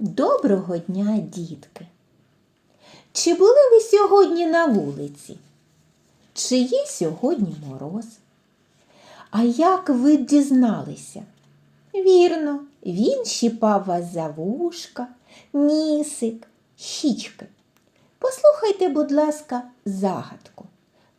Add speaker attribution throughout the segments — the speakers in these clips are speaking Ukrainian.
Speaker 1: Доброго дня, дітки! Чи були ви сьогодні на вулиці? Чи є сьогодні мороз? А як ви дізналися? Вірно, він щіпав вас за вушка, нісик, щічки. Послухайте, будь ласка, загадку.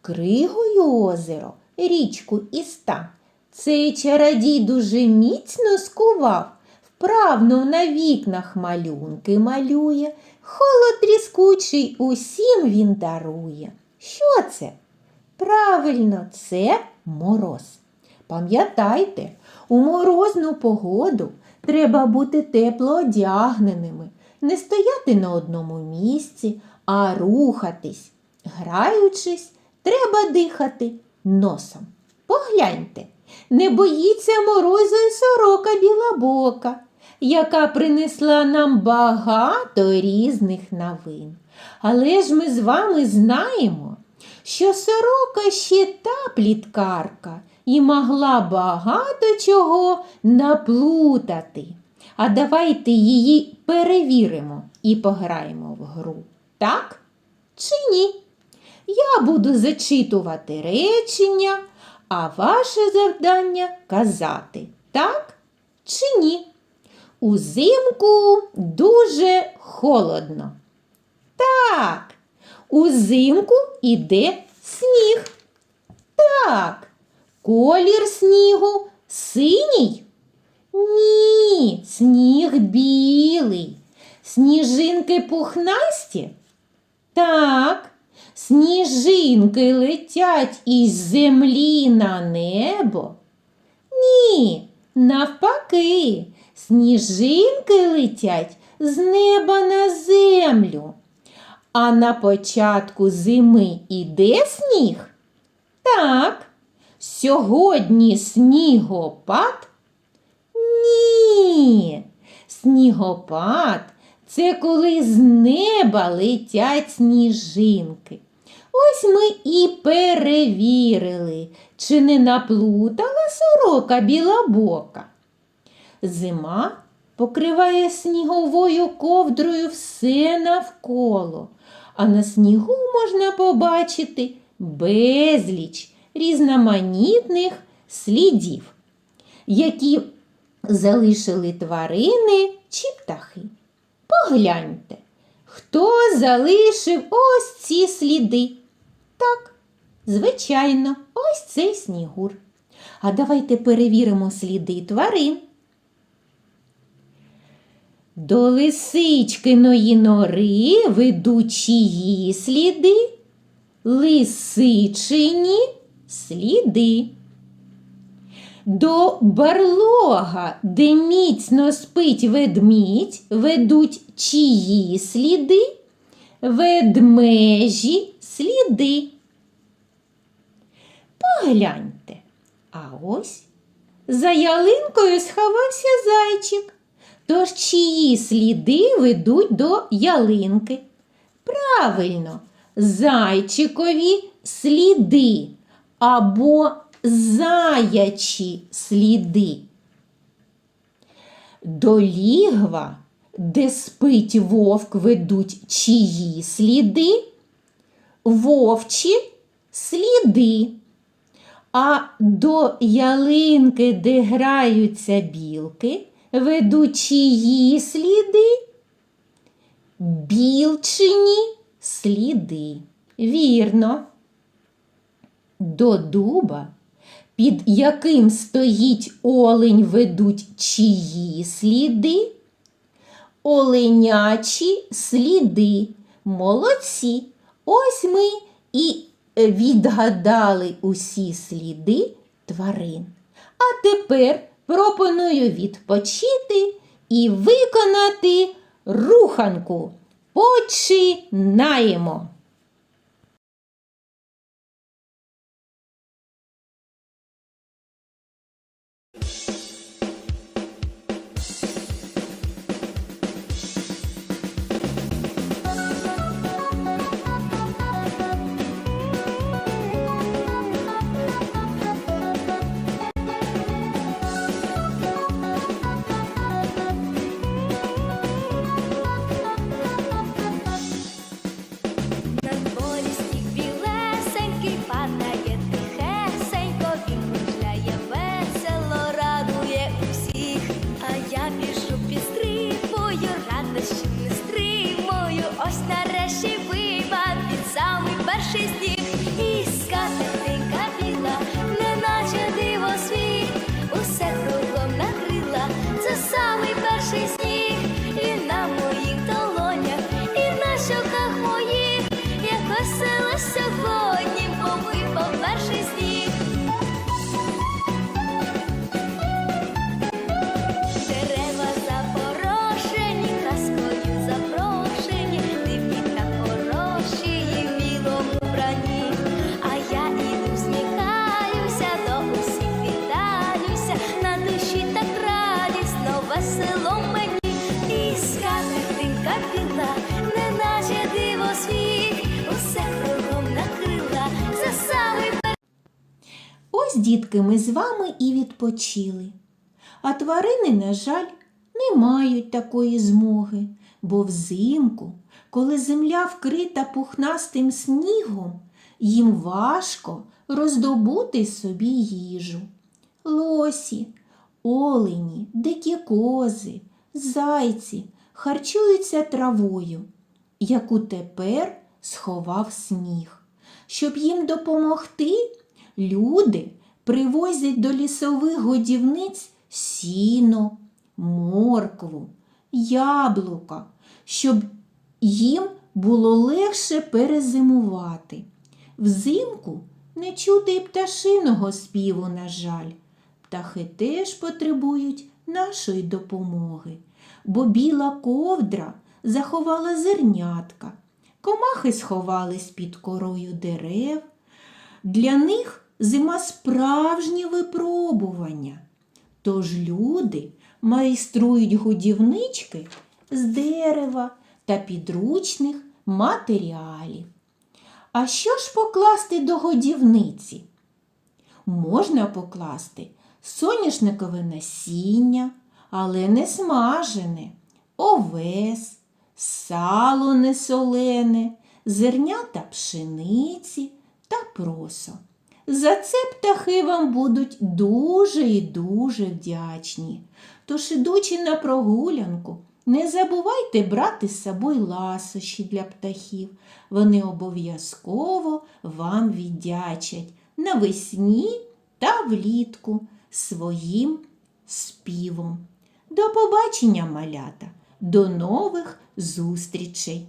Speaker 1: Кригою озеро, річку і стан. Цей чародій дуже міцно скував, вправно на вікнах малюнки малює, холод тріскучий усім він дарує. Що це? Правильно, це мороз. Пам'ятайте, у морозну погоду треба бути тепло одягненими, не стояти на одному місці, а рухатись. Граючись, треба дихати носом. Погляньте, не боїться морозу і сорока білобока, яка принесла нам багато різних новин. Але ж ми з вами знаємо, що сорока ще та пліткарка і могла багато чого наплутати. А давайте її перевіримо і пограємо в гру. Так чи ні? Я буду зачитувати речення, а ваше завдання казати так чи ні. Узимку дуже холодно. Так, узимку іде сніг. Так, колір снігу синій? Ні, сніг білий. Сніжинки пухнасті? Так, сніжинки летять із землі на небо. Ні, навпаки, сніжинки летять з неба на землю. А на початку зими іде сніг? Так, сьогодні снігопад? Ні. Снігопад це коли з неба летять сніжинки. Ось ми і перевірили, чи не наплутала сорока білобока. Зима покриває сніговою ковдрою все навколо, а на снігу можна побачити безліч різноманітних слідів, які залишили тварини чи птахи. Погляньте, хто залишив ось ці сліди. Так, звичайно, ось цей снігур. А давайте перевіримо сліди тварин. До лисичкиної нори ведуть чиї сліди, лисичині сліди. До барлога, де міцно спить ведмідь, ведуть чиї сліди, ведмежі сліди. Погляньте, а ось за ялинкою сховався зайчик. Тож чиї сліди ведуть до ялинки? Правильно, зайчикові сліди або заячі сліди. До лігва, де спить вовк, ведуть чиї сліди? Вовчі сліди. А до ялинки, де граються білки, ведуть чиї сліди? Білчині сліди. Вірно. До дуба, під яким стоїть олень, ведуть чиї сліди? Оленячі сліди. Молодці. Ось ми і відгадали усі сліди тварин. А тепер пропоную відпочити і виконати руханку. Починаємо! Дітки, ми з вами і відпочили. А тварини, на жаль, не мають такої змоги, бо взимку, коли земля вкрита пухнастим снігом, їм важко роздобути собі їжу. Лосі, олені, дикі кози, зайці харчуються травою, яку тепер сховав сніг. Щоб їм допомогти, люди привозять до лісових годівниць сіно, моркву, яблука, щоб їм було легше перезимувати. Взимку не чути й пташиного співу, на жаль. Птахи теж потребують нашої допомоги, бо біла ковдра заховала зернятка, комахи сховались під корою дерев. Для них зима справжнє випробування. Тож люди майструють годівнички з дерева та підручних матеріалів. А що ж покласти до годівниці? Можна покласти соняшникове насіння, але не смажене, овес, сало несолене, зернята пшениці та просо. За це птахи вам будуть дуже і дуже вдячні. Тож, ідучи на прогулянку, не забувайте брати з собою ласощі для птахів. Вони обов'язково вам віддячать навесні та влітку своїм співом. До побачення, малята, до нових зустрічей!